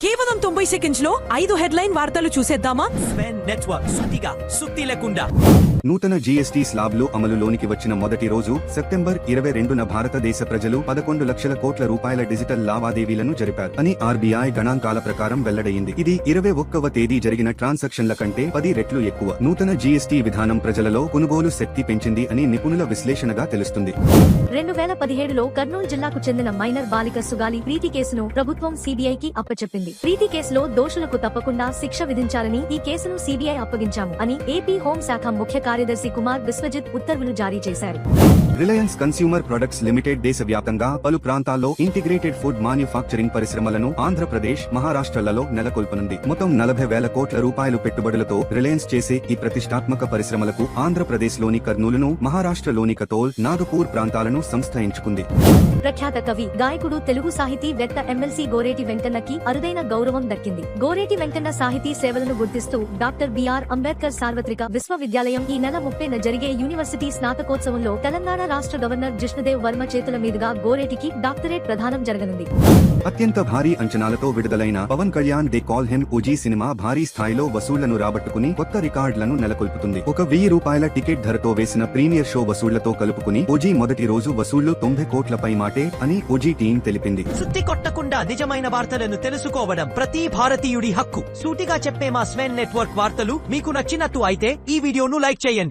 కేవలం తొంభై సెకండ్స్లో ఐదు హెడ్లైన్ వార్తలు చూసేద్దామా? స్వెన్ నెట్వర్క్ సుత్తిగా సుత్తి లేకుండా. నూతన జీఎస్టీ స్లాబ్లు అమలులోనికి వచ్చిన మొదటి రోజు సెప్టెంబర్ ఇరవై రెండున భారతదేశ ప్రజలు పదకొండు లక్షల కోట్ల రూపాయల డిజిటల్ లావాదేవీలను జరిపారు. అని ఆర్బీఐ గణాంకాల ప్రకారం వెల్లడైంది. ఇది ఇరవై ఒక్కవ తేదీ జరిగిన ట్రాన్సాక్షన్ల కంటే పది రెట్లు ఎక్కువ. నూతన జీఎస్టీ విధానం ప్రజలలో కొనుగోలు శక్తి పెంచింది అని నిపుణుల విశ్లేషణగా తెలుస్తుంది. రెండు వేల పదిహేడులో కర్నూలు జిల్లాకు చెందిన మైనర్ బాలిక సుగాలి ప్రీతి కేసును ప్రభుత్వం సిబిఐకి అప్పచెప్పింది. ప్రీతి కేసులో దోషులకు తప్పకుండా శిక్ష విధించాలని ఈ కేసును సిబిఐ అప్పగించాము అని ఏపీ హోంశాఖ ముఖ్య కార్యదర్శి కుమార్ విశ్వజిత్ ఉత్తర్వులు జారీ చేశారు. రిలయన్స్ కన్స్యూమర్ ప్రొడక్ట్స్ లిమిటెడ్ దేశవ్యాప్తంగా పలు ప్రాంతాల్లో ఇంటిగ్రేటెడ్ ఫుడ్ మ్యానుఫ్యాక్చరింగ్ పరిశ్రమలను ఆంధ్రప్రదేశ్ మహారాష్ట్రలలో నెలకొల్పనుంది. మొత్తం నలభై వేల కోట్ల రూపాయలు పెట్టుబడులతో రిలయన్స్ చేసే ఈ ప్రతిష్టాత్మక పరిశ్రమలకు ఆంధ్రప్రదేశ్లోని కర్నూలును మహారాష్ట్రలోని కతోల్ నాగపూర్ ప్రాంతాలను సంస్థ ఎంచుకుంది. ప్రఖ్యాత కవి గాయకుడు తెలుగు సాహితీ వెత్త ఎమ్మెల్సీ గోరేటి వెంకన్నకి అరుదైన గౌరవం దక్కింది. గోరేటి వెంకన్న సాహితీ సేవలను గుర్తిస్తూ డాక్టర్ బిఆర్ అంబేద్కర్ సార్వత్రిక విశ్వవిద్యాలయం ఈ నెల ముప్పైన జరిగే యూనివర్సిటీ స్నాతకోత్సవంలో తెలంగాణ రాష్ట్ర గవర్నర్ జిష్ణుదేవ్ వర్మ చేతుల మీదుగా గోరేటికి డాక్టరేట్ ప్రదానం జరగనుంది. అత్యంత భారీ అంచనాలతో విడుదలైన Pawan Kalyan they call him OG cinema భారీ స్థాయిలో వసూళ్ళను రాబట్టుకుని కొత్త రికార్డులను నెలకొల్పుతుంది. ఒక వెయ్యి రూపాయల టికెట్ ధరతో వేసిన ప్రీమియర్ షో వసూళ్ళతో కలుపుకుని ఓజీ మొదటి రోజు వసూళ్ళు తొంభై కోట్లపై మాటే అని ఓజీ టీం తెలిపింది. సుత్తి కొట్టకుండా నిజమైన వార్తలను తెలుసుకోవడం ప్రతి భారతీయుడి హక్కు. సూటిగా చెప్పే మా స్వెన్ నెట్వర్క్ వార్తలు మీకు నచ్చినట్టు అయితే ఈ వీడియోను లైక్ చేయండి.